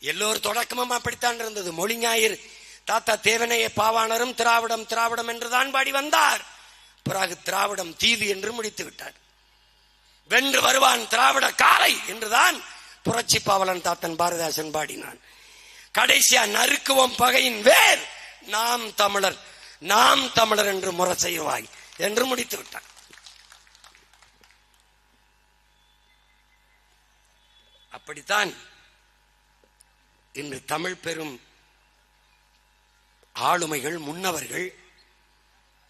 எல்லோரும் தொடக்கமும் அப்படித்தான் இருந்தது. மொழி ஞாயிறு. தாத்தா தேவனைய பாவாணரும் திராவிடம் திராவிடம் என்றுதான் பாடி வந்தார். பிறகு திராவிடம் தீது என்று முடித்து விட்டார். வென்று வருவான் திராவிட காலை என்றுதான் புரட்சி பாவலன் தாத்தன் பாரதாசன் பாடினான். கடைசியா நறுக்குவோம் பகையின் வேர். நாம் தமிழர் நாம் தமிழர் என்று முறை செய்வாய் என்று முடித்து விட்டான் அப்படித்தான் இன்று தமிழ் பெரும் ஆளுமைகள் முன்னவர்கள்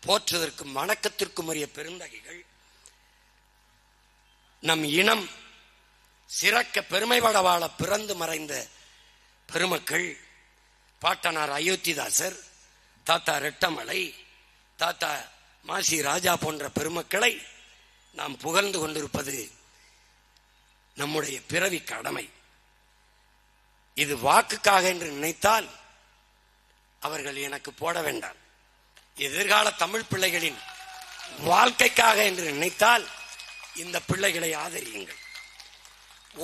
போற்றுவதற்கும் வணக்கத்திற்கும் உரிய பெருந்தகைகள். நம் இனம் சிறக்க பெருமைபட வாழ பிறந்து மறைந்த பெருமக்கள் பாட்டனார் அயோத்திதாசர் தாத்தா ரெட்டமலை தாத்தா மாசி ராஜா போன்ற பெருமக்களை நாம் புகழ்ந்து கொண்டிருப்பது நம்முடைய பிறவி கடமை இது வாக்குக்காக என்று நினைத்தால் அவர்கள் எனக்கு போட வேண்டாம். எதிர்கால தமிழ் பிள்ளைகளின் வாழ்க்கைக்காக என்று நினைத்தால் இந்த பிள்ளைகளை ஆதரியுங்கள்.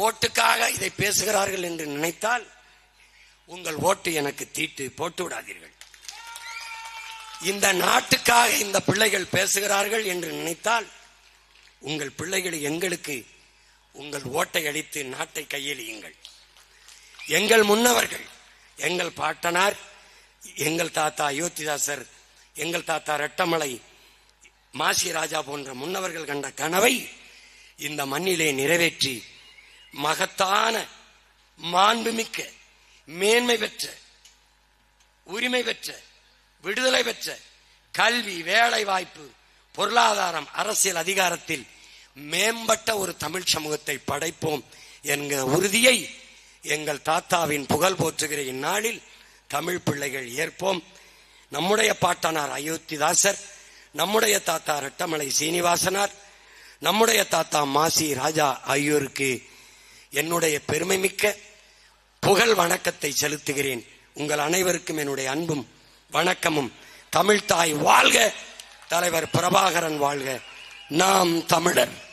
ஓட்டுக்காக இதை பேசுகிறார்கள் என்று நினைத்தால் உங்கள் ஓட்டு எனக்கு தீட்டு போட்டு விடாதீர்கள். இந்த நாட்டுக்காக இந்த பிள்ளைகள் பேசுகிறார்கள் என்று நினைத்தால் உங்கள் பிள்ளைகளை எங்களுக்கு உங்கள் ஓட்டை அளித்து நாட்டை கையெழியுங்கள் எங்கள் முன்னவர்கள் எங்கள் பாட்டனார் எங்கள் தாத்தா அயோத்திதாசர் எங்கள் தாத்தா ரெட்டமலை மாசி ராஜா போன்ற முன்னவர்கள் கண்ட கனவை இந்த மண்ணிலே நிறைவேற்றி மகத்தான மாண்புமிக்க மேன்மை பெற்ற உரிமை பெற்ற விடுதலை பெற்ற கல்வி வேலை வாய்ப்பு பொருளாதாரம் அரசியல் அதிகாரத்தில் மேம்பட்ட ஒரு தமிழ் சமூகத்தை படைப்போம் என்கிற உறுதியை எங்கள் தாத்தாவின் புகழ் போற்றுகிற இந்நாளில் தமிழ் பிள்ளைகள் ஏற்போம். நம்முடைய பாட்டனார் அயோத்திதாசர் நம்முடைய தாத்தா ரெட்டமலை சீனிவாசனார் நம்முடைய தாத்தா மாசி ராஜா ஆகியோருக்கு என்னுடைய பெருமை மிக்க புகழ் வணக்கத்தை செலுத்துகிறேன். உங்கள் அனைவருக்கும் என்னுடைய அன்பும் வணக்கமும். தமிழ்தாய் வாழ்க தலைவர் பிரபாகரன் வாழ்க. நாம் தமிழர்.